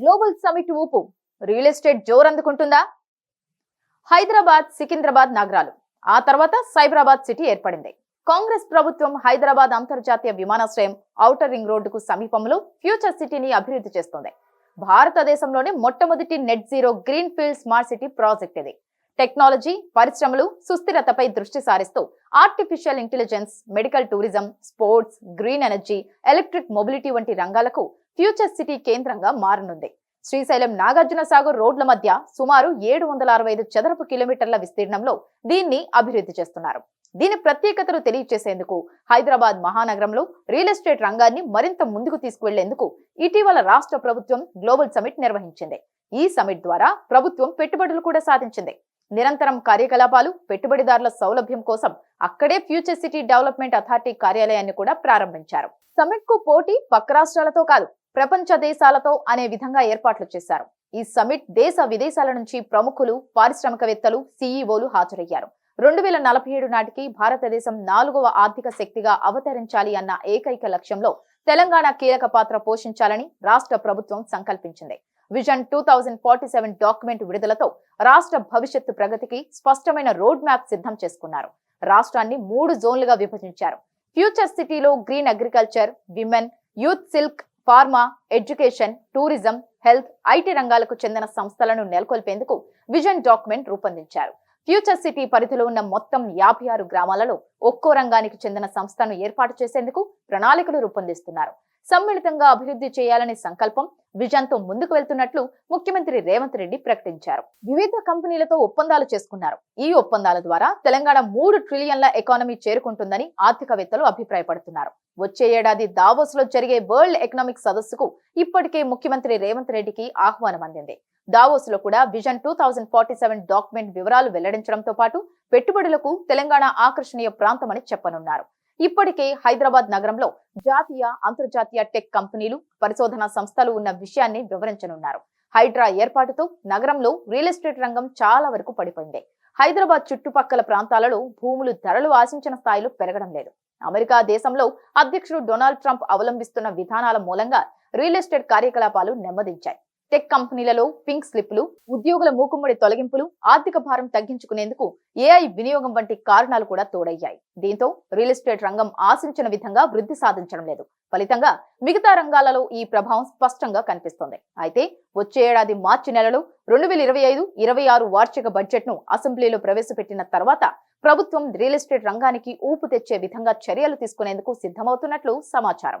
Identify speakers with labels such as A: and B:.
A: Global summit ఊపు. Real estate జోరందుకుంటుందా హైదరాబాద్ సికింద్రాబాద్ నగరాలు. ఆ తర్వాత సైబరాబాద్ సిటీ ఏర్పడింది. కాంగ్రెస్ ప్రభుత్వం హైదరాబాద్ అంతర్జాతీయ విమానాశ్రయం ఔటర్ రింగ్ రోడ్డుకు సమీపంలో ఫ్యూచర్ సిటీని అభివృద్ధి చేస్తుంది. భారతదేశంలోనే మొట్టమొదటి net zero green field smart city project ఇది. టెక్నాలజీ పరిశ్రమలు సుస్థిరతపై దృష్టి సారిస్తూ artificial intelligence medical tourism sports green energy electric mobility వంటి రంగాలకు ఫ్యూచర్ సిటీ కేంద్రంగా మారనుంది. శ్రీశైలం నాగార్జున సాగర్ రోడ్ల మధ్య సుమారు ఏడు వందల అరవై ఐదు చదరపు కిలోమీటర్ల విస్తీర్ణంలో దీన్ని అభివృద్ధి చేస్తున్నారు. దీని ప్రత్యేకతను తెలియచేసేందుకు హైదరాబాద్ మహానగరంలో రియల్ ఎస్టేట్ రంగాన్ని మరింత ముందుకు తీసుకువెళ్ళేందుకు ఇటీవల రాష్ట్ర ప్రభుత్వం గ్లోబల్ సమిట్ నిర్వహించింది. ఈ సమిట్ ద్వారా ప్రభుత్వం పెట్టుబడులు కూడా సాధించింది. నిరంతరం కార్యకలాపాలు పెట్టుబడిదారుల సౌలభ్యం కోసం అక్కడే ఫ్యూచర్ సిటీ డెవలప్మెంట్ అథారిటీ కార్యాలయాన్ని కూడా ప్రారంభించారు. సమిట్కు పోటీ పక్క రాష్ట్రాలతో కాదు ప్రపంచ దేశాలతో అనే విధంగా ఏర్పాట్లు చేశారు. ఈ సమిట్ దేశ విదేశాల నుంచి ప్రముఖులు పారిశ్రామికవేత్తలు సీఈఓలు హాజరయ్యారు. రెండు వేల నలభై ఏడు నాటికి భారతదేశం నాలుగవ ఆర్థిక శక్తిగా అవతరించాలి అన్న ఏకైక లక్ష్యంలో తెలంగాణ కీలక పాత్ర పోషించాలని రాష్ట్ర ప్రభుత్వం సంకల్పించింది. Vision two thousand forty seven document విడుదలతో రాష్ట్ర భవిష్యత్తు ప్రగతికి స్పష్టమైన రోడ్ మ్యాప్ సిద్ధం చేసుకున్నారు. రాష్ట్రాన్ని మూడు జోన్లుగా విభజించారు. ఫ్యూచర్ సిటీలో green agriculture women youth silk pharma education tourism health IT రంగాలకు చెందిన సంస్థలను నెలకొల్పేందుకు విజన్ డాక్యుమెంట్ రూపొందించారు. ఫ్యూచర్ సిటీ పరిధిలో ఉన్న మొత్తం యాభై ఆరు గ్రామాలలో ఒక్కో రంగానికి చెందిన సంస్థను ఏర్పాటు చేసేందుకు ప్రణాళికలు రూపొందిస్తున్నారు. సమ్మిళితంగా అభివృద్ధి చేయాలనే సంకల్పం విజన్తో ముందుకు వెళ్తున్నట్లు ముఖ్యమంత్రి రేవంత్ రెడ్డి ప్రకటించారు. వివిధ కంపెనీలతో ఒప్పందాలు చేసుకున్నారు. ఈ ఒప్పందాల ద్వారా తెలంగాణ మూడు ట్రిలియన్ల ఎకానమీ చేరుకుంటుందని ఆర్థికవేత్తలు అభిప్రాయపడుతున్నారు. వచ్చే ఏడాది దావోస్లో జరిగే వరల్డ్ ఎకనామిక్ సదస్సుకు ఇప్పటికే ముఖ్యమంత్రి రేవంత్ రెడ్డికి ఆహ్వానం అందింది. దావోస్లో కూడా vision two thousand forty seven document వివరాలు వెల్లడించడంతో పాటు పెట్టుబడులకు తెలంగాణ ఆకర్షణీయ ప్రాంతమని చెప్పనున్నారు. ఇప్పటికే హైదరాబాద్ నగరంలో జాతీయ అంతర్జాతీయ టెక్ కంపెనీలు పరిశోధనా సంస్థలు ఉన్న విషయాన్ని వివరించనున్నారు. హైడ్రా ఏర్పాటుతో నగరంలో రియల్ ఎస్టేట్ రంగం చాలా వరకు పడిపోయింది. హైదరాబాద్ చుట్టుపక్కల ప్రాంతాలలో భూములు ధరలు ఆశించిన స్థాయిలో పెరగడం లేదు. అమెరికా దేశంలో అధ్యక్షుడు డొనాల్డ్ ట్రంప్ అవలంబిస్తున్న విధానాల మూలంగా రియల్ ఎస్టేట్ కార్యకలాపాలు నెమ్మదించాయి. టెక్ కంపెనీలలో పింక్ స్లిప్లు ఉద్యోగుల మూకుమ్మడి తొలగింపులు ఆర్థిక భారం తగ్గించుకునేందుకు ఏఐ వినియోగం వంటి కారణాలు కూడా తోడయ్యాయి. దీంతో రియల్ ఎస్టేట్ రంగం ఆశించిన విధంగా వృద్ధి సాధించడం లేదు. ఫలితంగా మిగతా రంగాలలో ఈ ప్రభావం స్పష్టంగా కనిపిస్తోంది. అయితే వచ్చే ఏడాది మార్చి నెలలో రెండు వేల ఇరవై ఐదు ఇరవై ఆరు వార్షిక బడ్జెట్ను అసెంబ్లీలో ప్రవేశపెట్టిన తర్వాత ప్రభుత్వం రియల్ ఎస్టేట్ రంగానికి ఊపు తెచ్చే విధంగా చర్యలు తీసుకునేందుకు సిద్ధమవుతున్నట్లు సమాచారం.